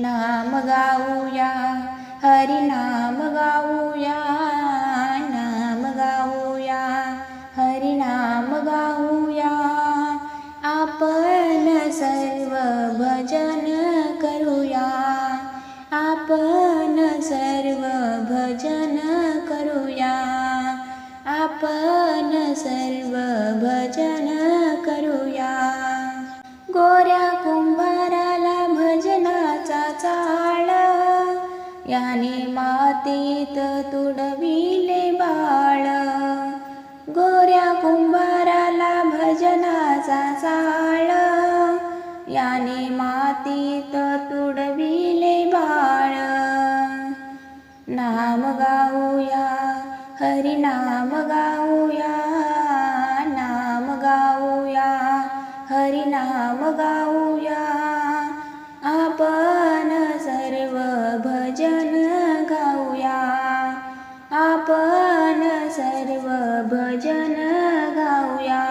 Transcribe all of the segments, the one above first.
नाम गाऊया हरि नाम गाऊया. याने मातीत तुडविले बाळ. गोऱ्या कुंभाराला भजनाचा चाळ. याने मातीत तुडविले बाळ. नाम गाऊया हरी नाम गाऊया नाम गाऊया हरी नाम गाऊया. भजन गाऊया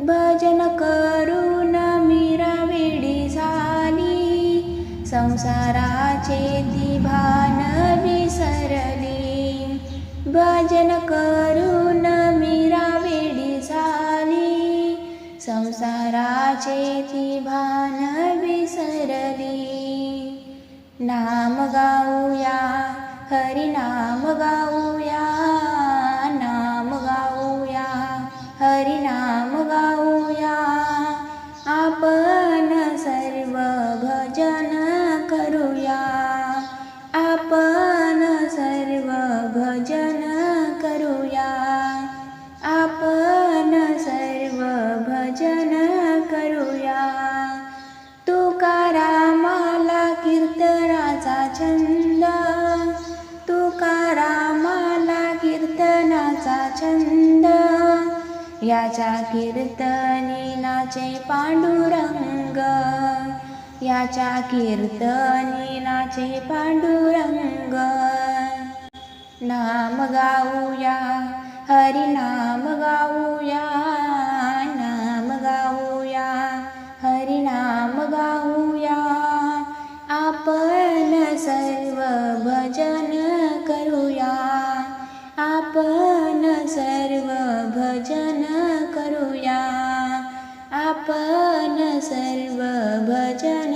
भजन करून मीरा वेडी झाली। संसाराचे ती भान विसरली। भजन मीरा वेडी झाली। संसाराचे ती भान विसरली। नाम गाऊया हरी नाम गाऊया हरिनाम गाऊया. आपण सर्व भजन करूया. आपण सर्व भजन करूया. आपण सर्व भजन करूया. तुकारामाला कीर्तनाचा छंद. तुकारामाला कीर्तनाचा छंद. याच्या कीर्तनी नाचे पांडुरंग. याच्या कीर्तनी नाचे पांडुरंग. नाम गाऊया हरी नाम गाऊया नाम गाऊया हरी नाम गाऊया. आपण सर्व भजन करूया आपण सर्व भजन पन सर्वभजन